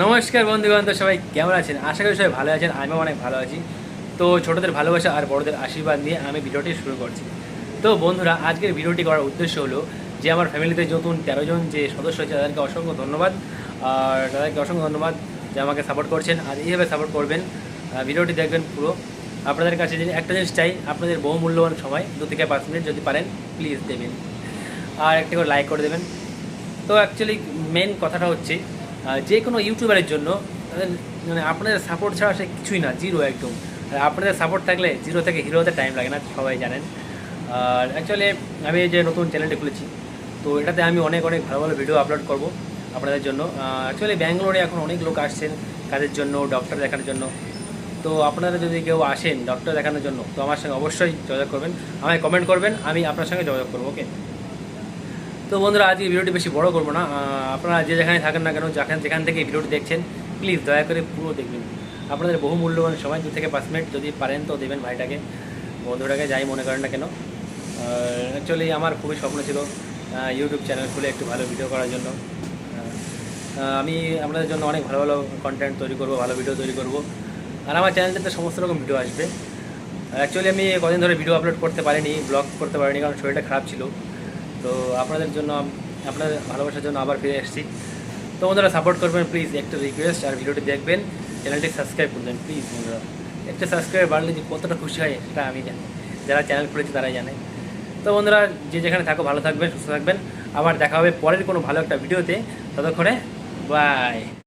নমস্কার তো সবাই কেমন আছেন? আশা করি সবাই ভালো আছেন, আমিও অনেক ভালো আছি। তো ছোটদের ভালোবাসা আর বড়দের আশীর্বাদ নিয়ে আমি ভিডিওটি শুরু করছি। তো বন্ধুরা, আজকের ভিডিওটি করার উদ্দেশ্য হলো যে আমার ফ্যামিলিতে নতুন তেরো জন যে সদস্য আছে, তাদেরকে অসংখ্য ধন্যবাদ। আর তাদেরকে অসংখ্য ধন্যবাদ যে আমাকে সাপোর্ট করছেন। আর এইভাবে সাপোর্ট করবেন ভিডিওটি দেখবেন পুরো। আপনাদের কাছে যে একটা জিনিস চাই, আপনাদের বহু মূল্যবান সময়, দু থেকে পাঁচ মিনিট যদি পারেন প্লিজ দেবেন। আর একটা করে লাইক করে দেবেন। তো অ্যাকচুয়ালি মেন কথাটা হচ্ছে যে কোনো ইউটিউবারের জন্য, তাদের মানে আপনাদের সাপোর্ট ছাড়া সে কিছুই না জিরো একদম। আর আপনাদের সাপোর্ট থাকলে জিরো থেকে হিরো হতে টাইম লাগে না, সবাই জানেন। আর অ্যাকচুয়ালি আমি যে নতুন চ্যানেলটি খুলেছি, তো এটাতে আমি অনেক অনেক ভালো ভালো ভিডিও আপলোড করব আপনাদের জন্য। অ্যাকচুয়ালি ব্যাঙ্গালোরে এখন অনেক লোক আসছেন কাজের জন্য ডক্টর দেখানোর জন্য। তো আপনারা যদি কেউ আসেন ডক্টর দেখানোর জন্য, তো আমার সঙ্গে অবশ্যই যোগাযোগ করবেন। আমায় কমেন্ট করবেন, আমি আপনার সঙ্গে যোগাযোগ করব ওকে তো বন্ধুরা আজকে ভিডিওটি বেশি বড় করব না। আপনারা যে যেখানে থাকেন না কেন, যেখান যেখান থেকে ভিডিওটি দেখছেন প্লিজ দয়া করে পুরো দেখবেন। আপনাদের বহু মূল্যবান সময় দু থেকে পাঁচ মিনিট যদি পারেন তো দেবেন ভাইটাকে, বন্ধুটাকে, যাই মনে করেন না কেন। অ্যাকচুয়ালি আমার খুবই স্বপ্ন ছিল ইউটিউব চ্যানেল খুলে একটু ভালো ভিডিও করার জন্য। আমি আপনাদের জন্য অনেক ভালো ভালো কন্টেন্ট তৈরি করব, ভালো ভিডিও তৈরি করব। আর আমার চ্যানেলটাতে সমস্ত রকম ভিডিও আসবে। অ্যাকচুয়ালি আমি কদিন ধরে ভিডিও আপলোড করতে পারিনি ব্লগ করতে পারিনি, কারণ শরীরটা খারাপ ছিল। তো আপনাদের জন্য, আপনাদের ভালোবাসার জন্য আবার ফিরে এসেছি তো বন্ধুরা সাপোর্ট করবেন প্লিজ একটা রিকোয়েস্ট আর ভিডিওটি দেখবেন চ্যানেলটি সাবস্ক্রাইব করবেন প্লিজ বন্ধুরা। একটা সাবস্ক্রাইব বাড়লে যে কতটা খুশি হয়, সেটা আমি জানি। যারা চ্যানেল খুলেছে, তারাই জানে। তো বন্ধুরা, যে যেখানে থাকো, ভালো থাকবেন, সুস্থ থাকবেন। আবার দেখা হবে পরের কোনো ভালো একটা ভিডিওতে। ততক্ষণে বাই